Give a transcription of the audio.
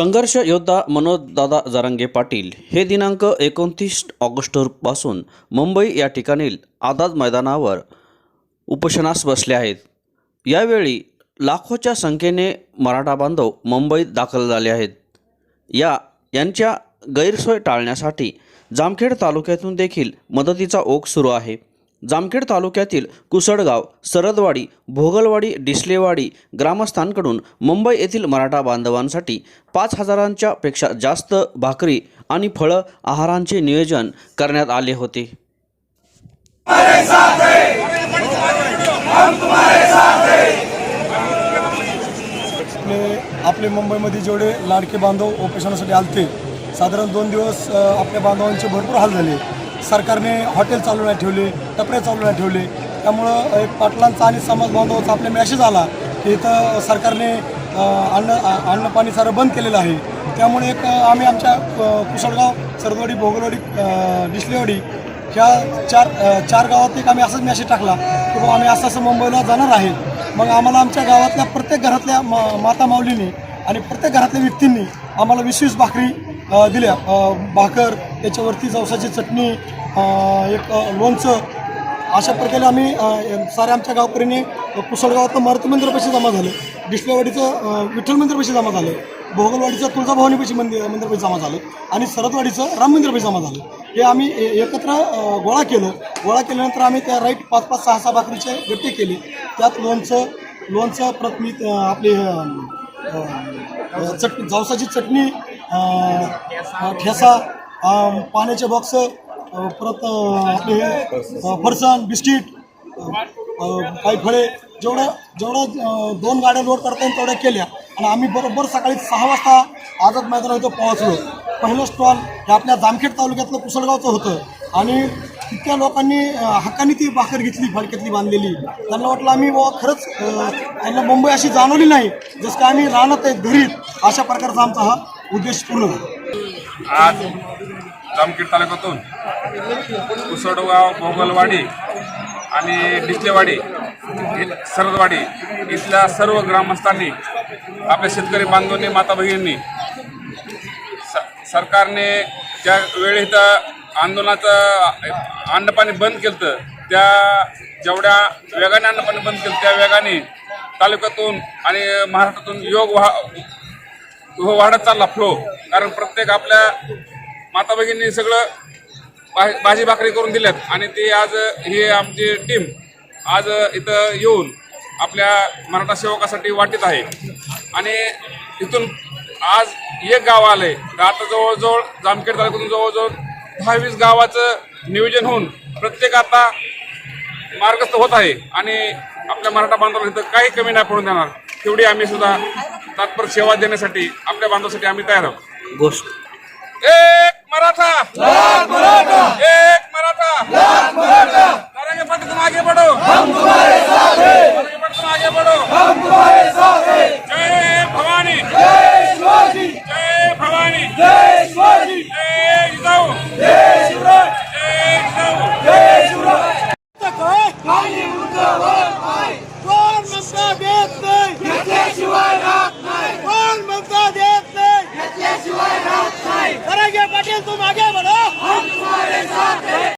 संघर्ष योद्धा मनोजदादा जरांगे पाटील हे दिनांक एकोणतीस ऑगस्टपासून मुंबई या ठिकाणी आझाद मैदानावर उपोषणास बसले आहेत. यावेळी लाखोच्या संख्येने मराठा बांधव मुंबईत दाखल झाले आहेत. या यांच्या गैरसोय टाळण्यासाठी जामखेड तालुक्यातून देखील मदतीचा ओघ सुरू आहे. जामखेड तालुक्यातील कुसडगाव सरदवाडी भोगलवाडी डिसलेवाडी ग्रामस्थांकडून मुंबई येथील मराठा बांधवांसाठी पाच हजारांच्या पेक्षा जास्त भाकरी आणि फळं आहारांचे नियोजन करण्यात आले होते. आपले मुंबईमध्ये जेवढे लाडके बांधव ऑपरेशनसाठी आलते साधारण दोन दिवस आपल्या बांधवांचे भरपूर हाल झाले. सरकारने हॉटेल चालू नाही ठेवले टपरे चालू ठेवले. त्यामुळं एक पाटलांचा आणि समाज बांधवाचा आपल्या मॅसेज आला की इथं सरकारने अन्न अन्न पाणी सारं बंद केलेलं आहे. त्यामुळे एक आम्ही आमच्या कुसळगाव सरदवाडी भोगलवाडी डिसलेवाडी ह्या चार चार गावात एक आम्ही असाच मॅसेज टाकला की बाबा आम्ही असं असं मुंबईला जाणार आहे. मग आम्हाला आमच्या गावातल्या प्रत्येक घरातल्या मा माता माऊलींनी आणि प्रत्येक घरातल्या व्यक्तींनी आम्हाला वीस वीस भाकरी दिल्या. भाकर त्याच्यावरती जवसाची चटणी एक लोणचं अशा प्रकारे आम्ही सारे साऱ्या आमच्या गावकऱ्यांनी कुसळगावातलं मारुती मंदिरापाशी जमा झालं. डिस्प्लेवाडीचं विठ्ठल मंदिरापाशी जमा झालं. भोगलवाडीचं तुळजाभवानीपाशी मंदिर मंदिरापाशी जमा झालं. आणि सरदवाडीचं राम मंदिरापाशी जमा झालं. हे आम्ही ए- एकत्र गोळा केलं. गोळा केल्यानंतर आम्ही त्या राईट पाच पाच सहा सहा भाकरीचे गट्टे केले. त्यात लोणचं लोणचं प्रथमी आपली आपले अ, चटणी जावसाची चटणी ठेसा पाण्याचे बॉक्स परत आपले हे फरसाण बिस्किट काही फळे जेवढं जेवढं दोन गाड्या लोड करता येईल तेवढ्या केल्या. आणि आम्ही बरोबर सकाळी सहा वाजता आझाद मैदान इथं पोहोचलो. पहिलं स्टॉल हे आपल्या जामखेड तालुक्यातलं कुसळगावचं होतं. आणि तितक्या लोकांनी हक्कानी ती भाकर घेतली फडक्यातली बांधलेली. त्यांना वाटलं आम्ही व खरंच त्यांना मुंबई अशी जाणवली नाही जसं काय आम्ही राहणार आहे घरीत अशा प्रकारचा आमचा हा उद्देश पूर्ण झाला. आज जामखेड तालुक्यातून उसडगाव भोगलवाडी आणि डिचलेवाडी सरदवाडी इथल्या सर्व ग्रामस्थांनी आपल्या शेतकरी बांधवांनी माता भगिनींनी स- सरकारने ज्या वेळी इथं आंदोलनाचं अन्नपाणी बंद केलं त्या जेवढ्या वेगाने अन्नपाणी बंद केलं त्या वेगाने तालुक्यातून आणि महाराष्ट्रातून योग वा वाढत चालला फ्लो कारण प्रत्येक आपल्या माता भगिनी सगळं भा- भाजी भाकरी करून दिल्यात. आणि ती आज ही आमची टीम आज इथं येऊन आपल्या मराठा सेवकासाठी वाटीत आहे. आणि इथून आज एक गाव आलंय. तर आता जवळजवळ जामखेड तालुक्यातून जवळजवळ दहा वीस गावाचं नियोजन होऊन प्रत्येक आता मार्गस्थ होत आहे. आणि आपल्या मराठा बांधवांना इथं काही कमी नाही पडून देणार. तेवढी आम्ही सुद्धा तात्पर सेवा देण्यासाठी आपल्या बांधवासाठी आम्ही तयार आहोत. गोष्ट. एक मराठा! एक मराठा!